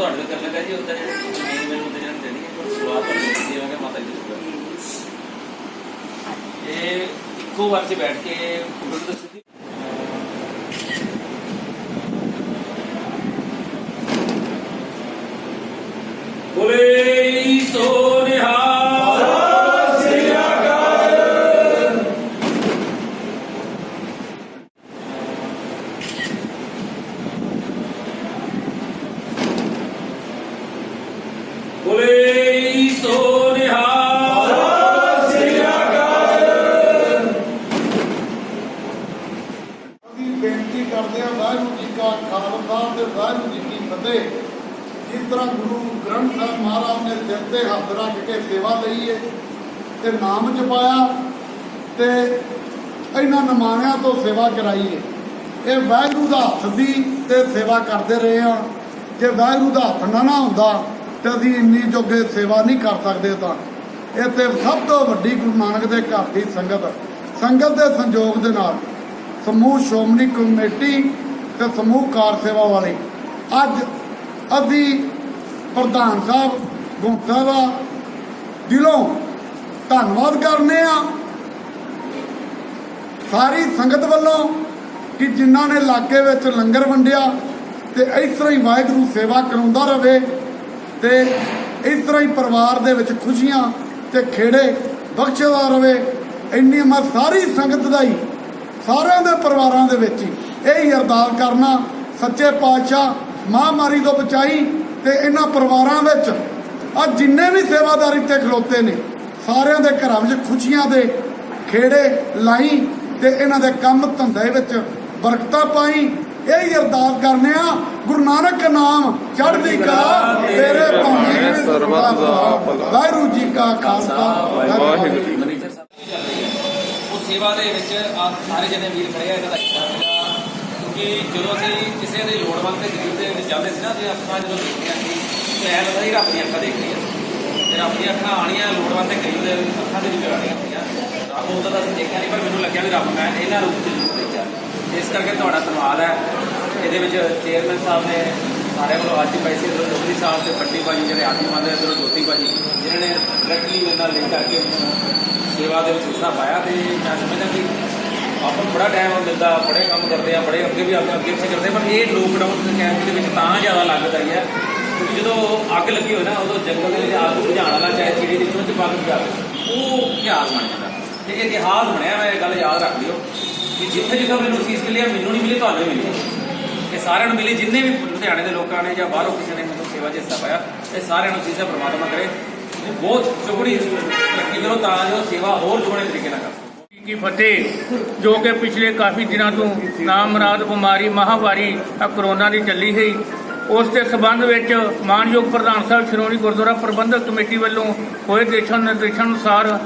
ਤੁਹਾਡੇ ਕਰ ਲੱਗਾ ਜੀ ਉੱਧਰ ਮੈਨੂੰ ਜਾਣ ਦੇਣੀ ਪਰ ਸਵਾਦ ਮਾਤਾ ਜੀ ਇਹ ਇੱਕੋ ਵਾਰ ਤੇ ਬੈਠ ਕੇ ਫੋਟੋ ਗੁਰਦੁਆਰੇ ਜਿਸ ਤਰ੍ਹਾਂ ਗੁਰੂ ਗ੍ਰੰਥ ਸਾਹਿਬ ਮਹਾਰਾਜ ਨੇ ਸਿਰ ਤੇ ਹੱਥ ਰੱਖ ਕੇ ਸੇਵਾ ਲਈ ਹੈ ਤੇ ਨਾਮ ਜਪਾਇਆ, ਤੇ ਇਹਨਾਂ ਨਮਾਣਿਆਂ ਤੋਂ ਸੇਵਾ ਕਰਾਈ ਹੈ ਇਹ ਵਾਹਿਗੁਰੂ ਦਾ ਹੱਥ ਦੀ ਤੇ ਸੇਵਾ ਕਰਦੇ ਰਹੇ ਹਾਂ। ਜੇ ਵਾਹਿਗੁਰੂ ਦਾ ਹੱਥ ਨਾ ਨਾ ਹੁੰਦਾ ਤੇ ਅਸੀਂ ਇੰਨੀ ਜੋਗੇ ਸੇਵਾ ਨਹੀਂ ਕਰ ਸਕਦੇ ਤਾਂ। ਇੱਥੇ ਸਭ ਤੋਂ ਵੱਡੀ ਗੁਰੂ ਨਾਨਕ ਦੇ ਘਰ ਦੀ ਸੰਗਤ ਸੰਗਤ ਦੇ ਸੰਯੋਗ ਦੇ ਨਾਲ ਸਮੂਹ ਸ਼੍ਰੋਮਣੀ ਕਮੇਟੀ ਤੇ ਸਮੂਹ ਕਾਰ ਸੇਵਾ ਵਾਲੇ। ਅੱਜ ਅਸੀਂ ਪ੍ਰਧਾਨ ਸਾਹਿਬ ਗੁੰਸਾ ਦਾ ਦਿਲੋਂ ਧੰਨਵਾਦ ਕਰਨੇ ਆ। ਸਾਰੀ ਸੰਗਤ ਵੱਲੋਂ ਕਿ ਜਿਨ੍ਹਾਂ ਨੇ ਇਲਾਕੇ ਵਿੱਚ ਲੰਗਰ ਵੰਡਿਆ ਤੇ ਇਸ ਤਰ੍ਹਾਂ ਹੀ ਵਾਹਿਗੁਰੂ ਸੇਵਾ ਕਰਾਉਂਦਾ ਰਹੇ। ਤੇ ਇਸ ਤਰ੍ਹਾਂ ਹੀ ਪਰਿਵਾਰ ਦੇ ਵਿੱਚ ਖੁਸ਼ੀਆਂ ਤੇ ਖੇੜੇ ਬਖਸ਼ਦਾ ਰਵੇ, ਇੰਨੀ ਮੈਂ ਸਾਰੀ ਸੰਗਤ ਦਾ ਹੀ, ਸਾਰਿਆਂ ਦੇ ਪਰਿਵਾਰਾਂ ਦੇ ਵਿੱਚ ਹੀ ਇਹ ਹੀ ਅਰਦਾਸ ਕਰਨਾ, ਸੱਚੇ ਪਾਤਸ਼ਾਹ ਮਹਾਮਾਰੀ ਤੋਂ ਬਚਾਈ ਤੇ ਇਹਨਾਂ ਪਰਿਵਾਰਾਂ ਵਿੱਚ ਆ ਜਿੰਨੇ ਵੀ ਸੇਵਾਦਾਰੀ 'ਤੇ ਖਲੋਤੇ ਨੇ, ਸਾਰਿਆਂ ਦੇ ਘਰਾਂ ਵਿੱਚ ਖੁਸ਼ੀਆਂ ਦੇ ਖੇੜੇ ਲਾਈ ਤੇ ਇਹਨਾਂ ਦੇ ਕੰਮ ਧੰਦੇ ਵਿੱਚ ਬਰਕਤਾਂ ਪਾਈ ਇਹ ਹੀ ਅਰਦਾਸ ਕਰਨੇ ਆ ਗੁਰੂ ਨਾਨਕ ਨਾਮ ਚੜ੍ਹਦੀ ਕਲਾ ਤੇਰੇ ਭਾਣੇ ਸਰਬੱਤ ਦਾ ਵਾਹਿਗੁਰੂ ਜੀ ਕਾ ਖਾਲਸਾ ਵਾਹਿਗੁਰੂ ਜੀ ਕੀ ਫਤਿਹ। ਮੈਨੇਜਰ ਸਾਹਿਬ ਵੀ ਚੱਲ ਰਹੀ ਹੈ ਉਹ ਸੇਵਾ ਦੇ ਵਿੱਚ ਆਪ ਸਾਰੇ ਜਣੇ ਵੀਰ ਖੜੇ ਆ ਇਹਦਾ ਹਿੱਸਾ ਸੀਗਾ ਕਿਉਂਕਿ ਜਦੋਂ ਅਸੀਂ ਕਿਸੇ ਦੇ ਲੋੜਵੰਦ ਦੇ ਗਰੀਬ ਦੇ ਵਿੱਚ ਜਾਂਦੇ ਸੀ ਨਾ ਤੇ ਅੱਖਾਂ ਜਦੋਂ ਦੇਖੀਆਂ ਸੀ ਤੇ ਐ ਲੱਗਦਾ ਸੀ ਰੱਬ ਦੀਆਂ ਅੱਖਾਂ ਦੇਖ ਰਹੀਆਂ। ਤੇ ਰੱਬ ਦੀਆਂ ਅੱਖਾਂ ਆਣੀਆਂ ਲੋੜਵੰਦ ਦੇ ਗਰੀਬ ਦੇ ਅੱਖਾਂ ਦੇ ਵਿੱਚ ਹੁੰਦੀਆਂ ਰੱਬ ਉਹਦਾ ਤਾਂ ਅਸੀਂ ਦੇਖਿਆ ਨਹੀਂ ਪਰ ਮੈਨੂੰ ਲੱਗਿਆ ਵੀ ਰੱਬ ਮੈਂ ਇਹਨਾਂ ਰੂਪ ਦੇਖਿਆ। ਇਸ ਕਰਕੇ ਤੁਹਾਡਾ ਧੰਨਵਾਦ ਹੈ। ਇਹਦੇ ਵਿੱਚ ਚੇਅਰਮੈਨ ਸਾਹਿਬ ਨੇ ਸਾਰੇ ਵੱਲੋਂ ਅੱਜ ਪੈਸੇ ਇਧਰੋਂ ਜੋਤੀ ਸਾਹਿਬ ਤੇ ਫੱਟੀ ਭਾਜੀ ਜਿਹੜੇ ਆਦਮੀ ਮੰਨਦੇ ਇਧਰੋਂ ਜੋਤੀ ਭਾਜੀ, ਜਿਨ੍ਹਾਂ ਨੇ ਡਾਇਰੈਕਟਲੀ ਮੇਰੇ ਨਾਲ ਲਿੰਕ ਕਰਕੇ ਸੇਵਾ ਦੇ ਵਿੱਚ ਹਿੱਸਾ ਪਾਇਆ ਤੇ ਮੈਂ ਸਮਝਦਾ ਕਿ ਆਪਾਂ ਨੂੰ ਬੜਾ ਟਾਈਮ ਮਿਲਦਾ ਬੜੇ ਕੰਮ ਕਰਦੇ ਆ, ਬੜੇ ਅੱਗੇ ਵੀ ਆਪਾਂ ਅੱਗੇ ਪਿੱਛੇ ਕਰਦੇ ਪਰ ਇਹ ਲੋਕਡਾਊਨ ਦੇ ਟਾਈਮ ਦੇ ਵਿੱਚ ਤਾਂ ਜ਼ਿਆਦਾ ਲੱਗਦਾ ਹੀ ਹੈ। ਕਿਉਂਕਿ ਜਦੋਂ ਅੱਗ ਲੱਗੀ ਹੋਈ ਨਾ, ਉਦੋਂ ਜੰਗਲ ਦੇ ਵਿੱਚ ਅੱਗ ਬੁਝਾਉਣ ਵਾਲਾ, ਚਾਹੇ ਚਿੜੀ ਦੀ ਚੁੰਝ ਪੱਗ ਜਾਵੇ ਉਹ ਇਤਿਹਾਸ ਬਣ ਜਾਂਦਾ। ਤੇ ਇਤਿਹਾਸ ਬਣਿਆ ਮੈਂ ਇਹ ਗੱਲ ਯਾਦ ਰੱਖ ਲਿਓ ਕਿ ਜਿੱਥੇ ਜਿੱਥੇ ਮੈਨੂੰ ਸੀਸ ਮਿਲੀ ਮੈਨੂੰ ਨਹੀਂ ਮਿਲੀ, ਤੁਹਾਨੂੰ ਮਿਲੀ। ਇਹ ਸਾਰਿਆਂ ਨੂੰ ਮਿਲੀ, ਜਿੰਨੇ ਵੀ ਲੁਧਿਆਣੇ ਦੇ ਲੋਕਾਂ ਨੇ ਜਾਂ ਬਾਹਰੋਂ ਕਿਸੇ ਨੇ ਮੈਨੂੰ ਸੇਵਾ 'ਚ ਹਿੱਸਾ ਪਾਇਆ ਇਹ ਸਾਰਿਆਂ ਨੂੰ ਸੀਸਾ ਪ੍ਰਮਾਤਮਾ ਕਰੇ। ਤੁਸੀਂ ਬਹੁਤ ਚੁਗੜੀ ਤਰੱਕੀ ਕਰੋ ਤਾਂ ਜੋ ਸੇਵਾ ਹੋਰ ਚੋਣੇ ਤਰੀਕੇ ਨਾਲ ਕਰ ਕੀ ਫਤਿਹ, ਜੋ ਕਿ ਪਿਛਲੇ ਕਾਫੀ ਦਿਨਾਂ ਤੋਂ ਨਾਮਰਾਦ ਬਿਮਾਰੀ ਮਹਾਮਾਰੀ ਆ ਕਰੋਨਾ ਦੀ ਚੱਲੀ ਹੈ ਉਸ ਦੇ ਸਬੰਧ ਵਿੱਚ ਮਾਨਯੋਗ ਪ੍ਰਧਾਨ ਸਾਹਿਬ ਸ਼੍ਰੋਮਣੀ ਗੁਰਦੁਆਰਾ ਪ੍ਰਬੰਧਕ ਕਮੇਟੀ ਵੱਲੋਂ ਹੋਏ ਦਿਸ਼ਾ ਨਿਰਦੇਸ਼ਾਂ ਅਨੁਸਾਰ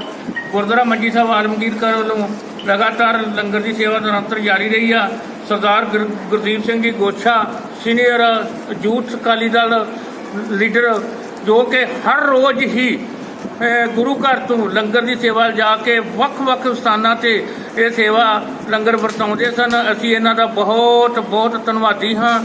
ਗੁਰਦੁਆਰਾ ਮੰਜੀ ਸਾਹਿਬ ਆਲਮਗੀਰ ਕਰ ਵੱਲੋਂ ਲਗਾਤਾਰ ਲੰਗਰ ਦੀ ਸੇਵਾ ਨਿਰੰਤਰ ਜਾਰੀ ਰਹੀ ਆ। ਸਰਦਾਰ ਗੁਰ- Gurdeep Singh ji Gocha senior youth Akali Dal leader, ਜੋ ਕਿ ਹਰ ਰੋਜ਼ ਹੀ ਗੁਰੂ ਘਰ ਤੋਂ ਲੰਗਰ ਦੀ ਸੇਵਾ ਜਾ ਕੇ ਵੱਖ-ਵੱਖ ਸਥਾਨਾਂ ਤੇ ਇਹ ਸੇਵਾ ਲੰਗਰ ਵਰਤਾਉਂਦੇ ਸਨ। ਅਸੀਂ ਇਹਨਾਂ ਦਾ ਬਹੁਤ ਬਹੁਤ ਧੰਨਵਾਦੀ ਹਾਂ।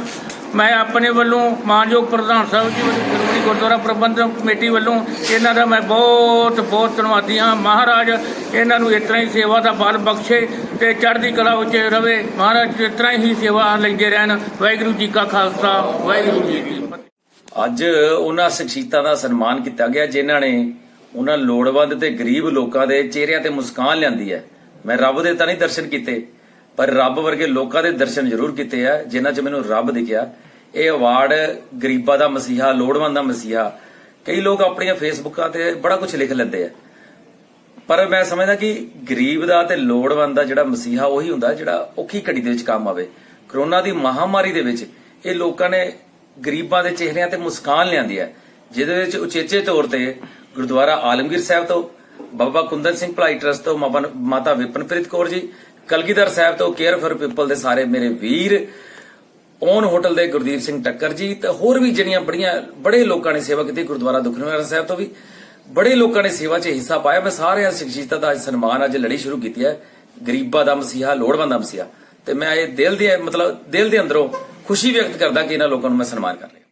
ਮੈਂ ਆਪਣੇ ਵੱਲੋਂ ਮਾਨਯੋਗ ਪ੍ਰਧਾਨ ਸਾਹਿਬ ਜੀ ਵੱਲੋਂ ਸ਼੍ਰੋਮਣੀ ਗੁਰਦੁਆਰਾ ਪ੍ਰਬੰਧਕ ਕਮੇਟੀ ਵੱਲੋਂ ਇਹਨਾਂ ਦਾ ਮੈਂ ਬਹੁਤ ਬਹੁਤ ਧੰਨਵਾਦੀ ਹਾਂ। ਮਹਾਰਾਜ, ਇਹਨਾਂ ਨੂੰ ਇਸ ਤਰ੍ਹਾਂ ਹੀ ਸੇਵਾ ਦਾ ਬਲ ਬਖਸ਼ੇ ਤੇ ਚੜ੍ਹਦੀ ਕਲਾ ਵਿੱਚ ਰਵੇ। ਮਹਾਰਾਜ, ਇਸ ਹੀ ਸੇਵਾ ਲੈਂਦੇ ਰਹਿਣ। ਵਾਹਿਗੁਰੂ ਜੀ ਕਾ ਖਾਲਸਾ, ਵਾਹਿਗੁਰੂ ਜੀ ਕੀ ਫਤਿਹ। ਅੱਜ ਉਹਨਾਂ ਸ਼ਖਸੀਅਤਾਂ ਦਾ ਸਨਮਾਨ ਕੀਤਾ ਗਿਆ, ਜਿਨ੍ਹਾਂ ਨੇ ਉਹਨਾਂ ਲੋੜਵੰਦ ਤੇ ਗਰੀਬ ਲੋਕਾਂ ਦੇ ਚਿਹਰਿਆਂ ਤੇ ਮੁਸਕਾਨ ਲਿਆਂਦੀ ਹੈ। ਮੈਂ ਰੱਬ ਦੇ ਤਾਂ ਨਹੀਂ ਦਰਸ਼ਨ ਕੀਤੇ, ਪਰ ਰੱਬ ਵਰਗੇ ਲੋਕਾਂ ਦੇ ਦਰਸ਼ਨ ਜ਼ਰੂਰ ਕੀਤੇ ਆ, ਜਿਨ੍ਹਾਂ 'ਚ ਮੈਨੂੰ ਰੱਬ ਦਿਖਿਆ। ਇਹ ਅਵਾਰਡ ਗਰੀਬਾਂ ਦਾ ਮਸੀਹਾ, ਲੋੜਵੰਦ ਦਾ ਮਸੀਹਾ। ਕਈ ਲੋਕ ਆਪਣੀਆਂ ਫੇਸਬੁੱਕਾਂ ਤੇ ਬੜਾ ਕੁਝ ਲਿਖ ਲੈਂਦੇ ਆ। ਪਰ ਮੈਂ ਸਮਝਦਾ ਕਿ ਗਰੀਬ ਦਾ ਤੇ ਲੋੜਵੰਦ ਦਾ ਜਿਹੜਾ ਮਸੀਹਾ, ਉਹੀ ਹੁੰਦਾ ਜਿਹੜਾ ਔਖੀ ਘੜੀ ਦੇ ਵਿੱਚ ਕੰਮ ਆਵੇ। ਕਰੋਨਾ ਦੀ ਮਹਾਮਾਰੀ ਦੇ ਵਿੱਚ ਇਹ ਲੋਕਾਂ ਨੇ ਗਰੀਬਾਂ ਦੇ ਚਿਹਰਿਆਂ ਤੇ ਮੁਸਕਾਨ ਲਿਆਂਦੀ ਹੈ। ਜਿਹਦੇ ਵਿੱਚ ਉਚੇਚੇ ਤੌਰ ਤੇ ਗੁਰਦੁਆਰਾ ਆਲਮਗੀਰ ਸਾਹਿਬ ਤੋਂ, ਬਾਬਾ ਕੁੰਦਨ ਸਿੰਘ ਭਲਾਈ ਟਰਸਟ ਤੋਂ ਮਾਤਾ- ਵਿਪਨਪ੍ਰੀਤ ਕੌਰ ਜੀ, ਕਲਗੀਧਰ ਸਾਹਿਬ ਤੋਂ ਕੇਅਰ ਫॉर ਪੀਪਲ ਦੇ ਸਾਰੇ ਮੇਰੇ ਵੀਰ ਓਨ ਹੋਟਲ ਦੇ ਗੁਰਦੀਪ ਸਿੰਘ ਟੱਕਰ ਜੀ ਤੇ ਹੋਰ ਵੀ ਜਿਹੜੀਆਂ ਬੜੀਆਂ, ਬੜੇ ਲੋਕਾਂ ਨੇ ਸੇਵਾ ਕੀਤੀ, ਗੁਰਦੁਆਰਾ ਦੁਖਨਿਵਾਰਨ ਸਾਹਿਬ ਤੋਂ ਵੀ। ਬੜੇ ਲੋਕਾਂ ਨੇ ਸੇਵਾ 'ਚ ਹਿੱਸਾ ਪਾਇਆ। ਮੈਂ ਸਾਰਿਆਂ ਸ਼ਖਸੀਅਤਾਂ ਦਾ ਅੱਜ ਸਨਮਾਨ ਅੱਜ ਲੜੀ ਸ਼ੁਰੂ ਕੀਤੀ ਹੈ। ਗਰੀਬਾਂ ਦਾ ਮਸੀਹਾ, ਲੋੜਵੰਦ ਦਾ ਮਸੀਹਾ। ਤੇ ਮੈਂ ਇਹ ਦਿਲ ਦੇ, ਮਤਲਬ ਦਿਲ ਦੇ ਅੰਦਰੋਂ ਖੁਸ਼ੀ ਵਿਅਕਤ ਕਰਦਾ ਕਿ ਇਹਨਾਂ ਲੋਕਾਂ ਨੂੰ ਮੈਂ ਸਨਮਾਨ ਕਰ ਲਿਆ।